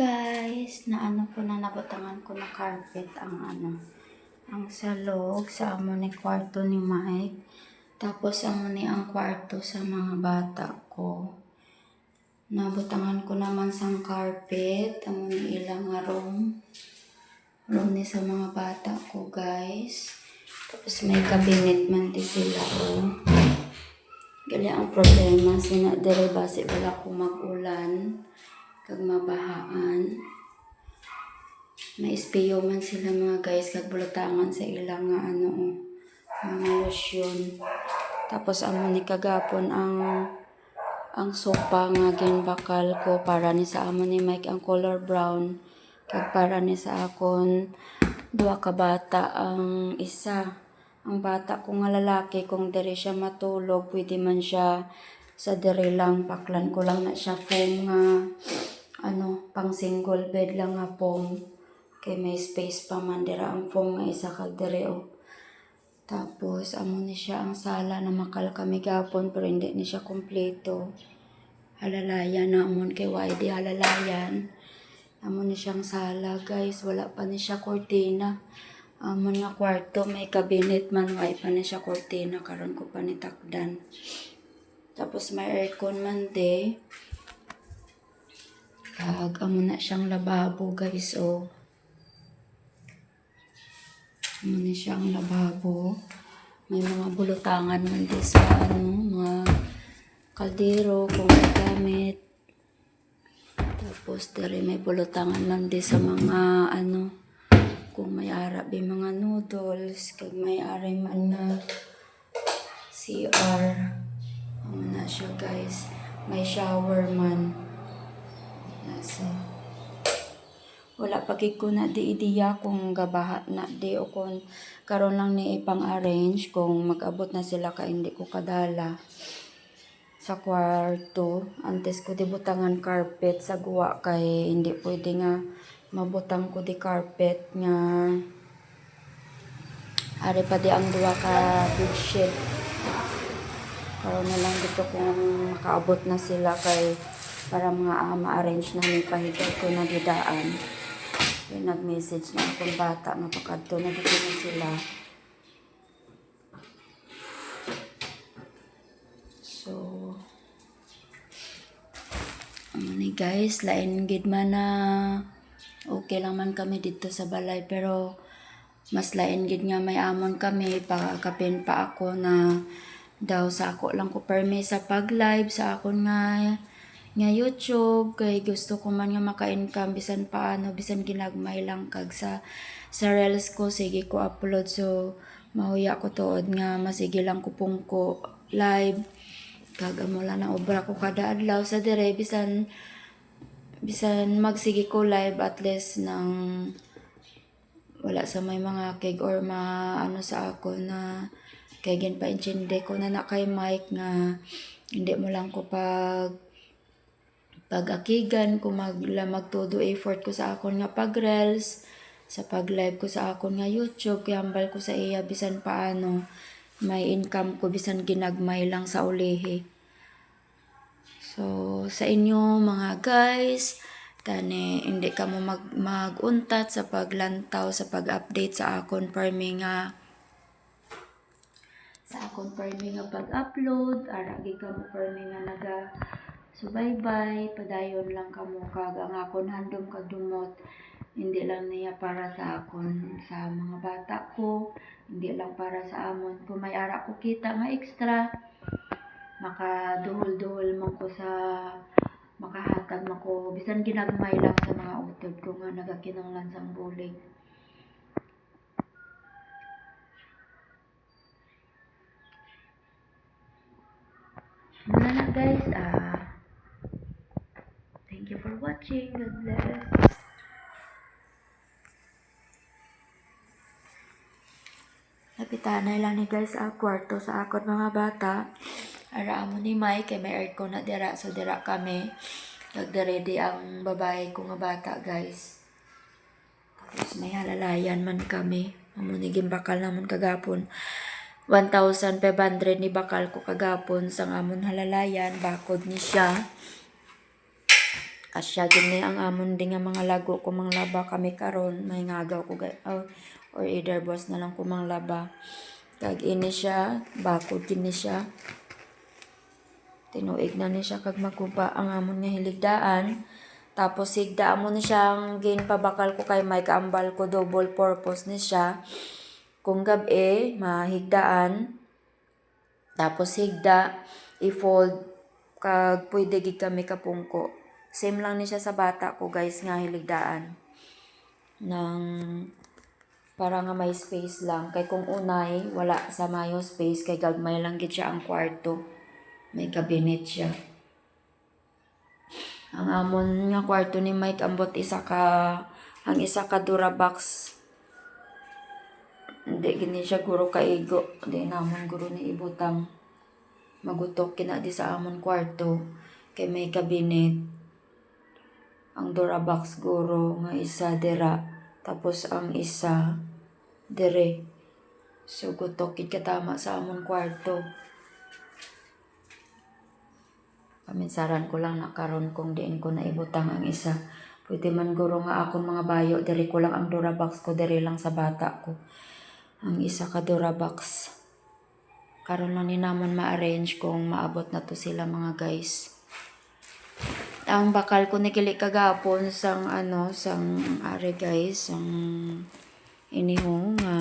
guys, na ano ko na nabatangan ko na carpet ang ano, ang salog sa amo ni kwarto ni Mike. Tapos amo ni ang kwarto sa mga bata ko. Nabutangan ko naman sang carpet, amo ni ilang nga room. Room ni sa mga bata ko guys. Tapos may cabinet man di sila oh. Gali ang problema, sina dire base wala ko mag-ulan kag mabahaan. May espiyo man sila mga guys. Kag bulatangan sa ilang nga ano oh, mga lotion. Tapos amo ni kagapon ang ang sopa nga ginbakal ko para ni sa amo ni Mike ang color brown. Kag para ni sa akon duha ka bata ang isa. Ang bata ko nga lalaki kung diri siya matulog pwede man siya sa diri lang. Paklan ko lang na siya foam nga pang single bed lang nga foam kay may space pa man dira ang foam nga isa kag diri oh. Tapos amo ni siya ang sala na makal kami gapon pero hindi ni siya kompleto. Halalayan na amon kay YD halalayan. Amo ni siyang sala guys, wala pa ni siya kortina. Amon nga kwarto may cabinet man wala pa ni siya kortina karon ko pa ni takdan. Tapos may aircon man de. Kag amo na siyang lababo guys oh. Amo siyang lababo. May mga bulutangan man di sa ano, mga kaldero kung gamit. Tapos dere may bulutangan man di sa mga ano, kung may ara may mga noodles, kag may ari man na CR. Ano na siya guys. May shower man. Nasa. Wala pa gid ko na di ideya kung gabaha na di o kung karon lang ni ipang arrange kung mag-abot na sila ka hindi ko kadala sa kwarto. Antes ko di butangan carpet sa guwa kay hindi pwede nga mabutang ko di carpet nga Ari pa di ang duwa ka bedsheet. Karon na lang dito kung makaabot na sila kay para mga uh, ma-arrange na ni pahigad ko na didaan. Kaya nag-message na akong bata nga pakadto na dito sila. So, ano ni guys, lain gid man na okay lang man kami dito sa balay pero mas lain gid nga may amon kami pakakapin pa ako na daw sa ako lang ko permi sa pag live sa akon nga nga YouTube kay gusto ko man nga maka-income bisan paano bisan ginagmay lang kag sa sa reels ko sige ko upload. So mahuya ko tuod nga masige lang ko pong ko live. Kag amo lang na obra ko kada adlaw. Sa dire bisan bisan magsige ko live at least nang wala sa may mga keg or ma ano sa ako na kay gin pa intindi ko na na kay Mike nga hindi mo lang ko pag pag-akigan kung mag, magtudo effort ko sa akon nga pag reels sa pag live ko sa akon nga YouTube kaya hambal ko sa iya bisan paano may income ko bisan ginagmay lang sa ulihi. So sa inyo mga guys tani hindi ka mo mag maguntat sa paglantaw sa pag-update sa akon farming nga sa akon farming nga pag-upload ara gi ka mo farming nga naga subaybay padayon lang kamo kag ang akon handom kag dumot. Hindi lang niya para sa akon sa mga bata ko. Hindi lang para sa amon. Kung may ara ko kita nga extra makaduhol-duhol man ko sa makahatag man ko. Bisan ginagmay lang sa mga utod ko nga nagakinanglan sang bulig. Muna na guys. Ah watching God bless Napitanay lang ni guys ang kwarto sa akon mga bata. Ara amo ni Mike kay may aircon na dira so dira kami. Nagda-ready ang babae ko nga bata guys. Tapos may halalayan man kami. Mamunigin bakal naman kagapon. 1,500 ni bakal ko kagapon sa amon halalayan. Bakod ni siya. Kasya gini ang amon din nga mga lago ko manglaba kami karon may ngagaw ko gay or, or either boss na lang ko manglaba. Kag ini siya, bakod gini siya. Tinuig na ni siya kag maguba ang amon nga hiligdaan. Tapos higda mo ni siyang ginpabakal ko kay Mike ambal ko double purpose ni siya. Kung gabi, mahigdaan. Tapos higda, i-fold kag pwede gid kami kapungko. Same lang ni siya sa bata ko guys nga hiligdaan. Nang para nga may space lang. Kay kung unay, wala sa mayo space. Kay gagmay lang gid siya ang kwarto. May cabinet siya. Ang amon nga kwarto ni Mike ambot isa ka ang isa ka Durabox. Hindi gini siya guro kaigo. Hindi namon guro ni ibutang. Magutok kina di sa amon kwarto. Kay may cabinet. Ang Durabox guro nga isa dira. Tapos ang isa dire. So gutok kid katama sa amon kwarto. Paminsaran ko lang nakaron kung diin ko na ibutang ang isa. Pwede man guro nga akong mga bayo, diri ko lang ang Durabox ko, diri lang sa bata ko. Ang isa ka Durabox. Karon lang ni namon ma-arrange kung maabot na to sila mga guys. Ang bakal ko nikili kagapon sang ano, sang are guys, sang inihong nga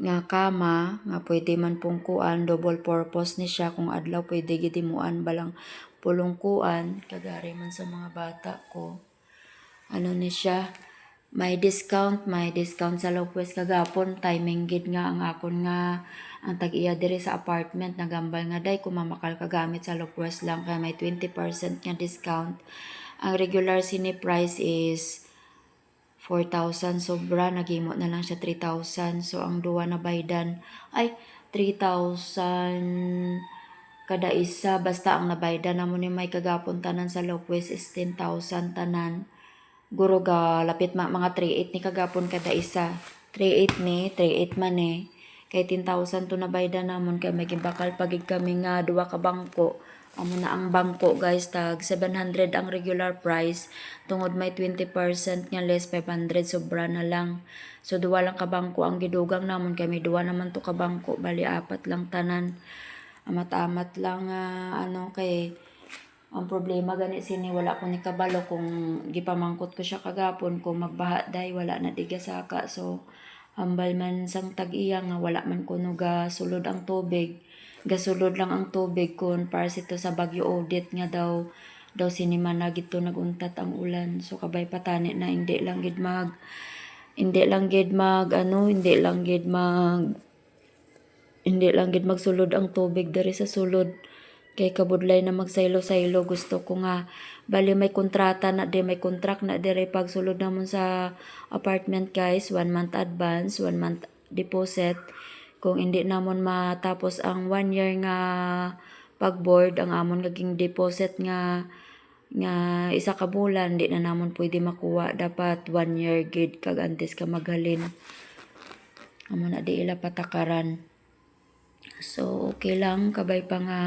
nga kama nga pwede man pong kuan double purpose ni siya. Kung adlaw pwede gid imuan balang pulong kuan. Kagari man sa mga bata ko ano ni siya may discount may discount sa Lopez kagapon timing gid nga ang akon nga ang tag-iya diri sa apartment nagambal nga day kumamakal kagamit sa Lopez lang kaya may 20% nga discount ang regular sini price is 4,000 sobra, naghimo na lang siya 3,000. So, ang duwa na baydan ay 3,000 kada isa. Basta ang nabaydan na mo ni may kagapon tanan sa Lopez is 10,000 tanan. Guro ga, lapit ma, mga 3,800 ni kagapon kada isa. 3,800 ni, 3,800 man eh. Kay 10,000 to nabaydan namon kay may gibakal pagig kami nga duwa ka bangko. Amo na ang bangko guys tag 700 ang regular price tungod may 20% nga less 500 sobra na lang. So duwa lang ka bangko ang gidugang namon kay may duwa naman to ka bangko bali apat lang tanan. Amat-amat lang ah, ano kay ang problema gani sini wala ko ni kabalo kung gipamangkot ko siya kagapon. Kung magbaha day wala na diga saka so hambal man sang tag-iya nga wala man kuno ga sulod ang tubig. Gasulod lang ang tubig kun para sito sa Bagyo Odette nga daw. Daw sinima na gito naguntat ang ulan. So kabay patani na hindi lang gid mag hindi lang gid mag ano hindi lang gid mag hindi lang gid magsulod ang tubig diri sa sulod kay kabudlay na magsaylo-saylo gusto ko nga bali may kontrata na di may contract na dire pagsulod namon sa apartment guys. One month advance one month deposit. Kung hindi namon matapos ang one year nga pagboard ang amon gaging deposit nga nga isa ka bulan di na namon pwede makuha. Dapat one year gid kag antes ka maghalin. Amo na di ila patakaran. So okay lang kabay pa nga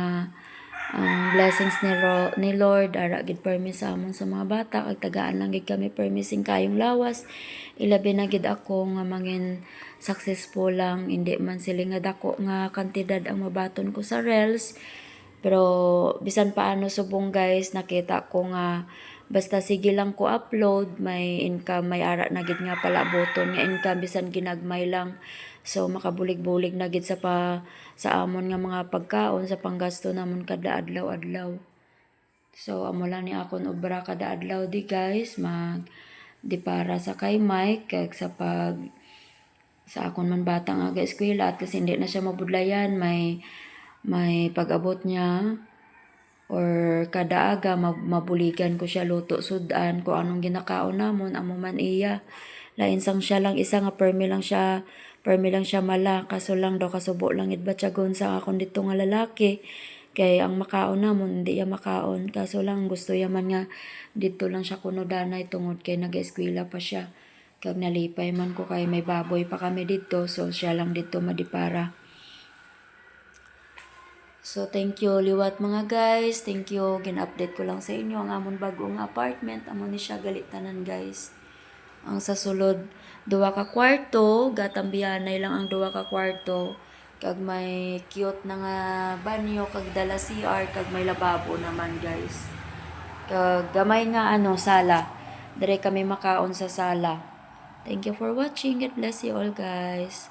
ang blessings ni, Ro, ni Lord ara gid permis sa amon sa mga bata kag tagaan lang gid kami permising kayong lawas. Ilabi na gid ako nga mangin successful lang hindi man sila nga dako nga kantidad ang mabaton ko sa reels. Pero bisan paano subong guys nakita ko nga basta sige lang ko upload may income may ara na gid nga pala boton nga income bisan ginagmay lang. So makabulig-bulig na gid sa pa sa amon nga mga pagkaon sa panggasto namon kada adlaw-adlaw. So amo lang ni akon obra kada adlaw di guys mag di para sa kay Mike kag sa pag sa akon man bata nga aga eskwela at kasi hindi na siya mabudlayan may may pag-abot niya or kada aga mab- mabuligan ko siya luto sudan ko anong ginakaon namon amo man iya. Lain sang siya lang isa nga permi lang siya permi lang siya mala. Kaso lang daw kasubo lang gid batyagon sa akon dito nga lalaki. Kay ang makaon namon hindi ya makaon. Kaso lang gusto ya man nga dito lang siya kuno danay tungod kay nag-eskwela pa siya. Kag nalipay man ko kay may baboy pa kami dito so siya lang dito madipara So, thank you liwat mga guys. Thank you. Gin-update ko lang sa inyo ang amon bagong apartment. Amo ni siya galitanan guys. Ang sa sulod, duwa ka kwarto. Gatambiyanay lang ang duwa ka kwarto. Kag may cute na nga banyo. Kag dala CR. Kag may lababo naman guys. Kag gamay nga ano, sala. Dire kami makaon sa sala. Thank you for watching. God bless you all guys.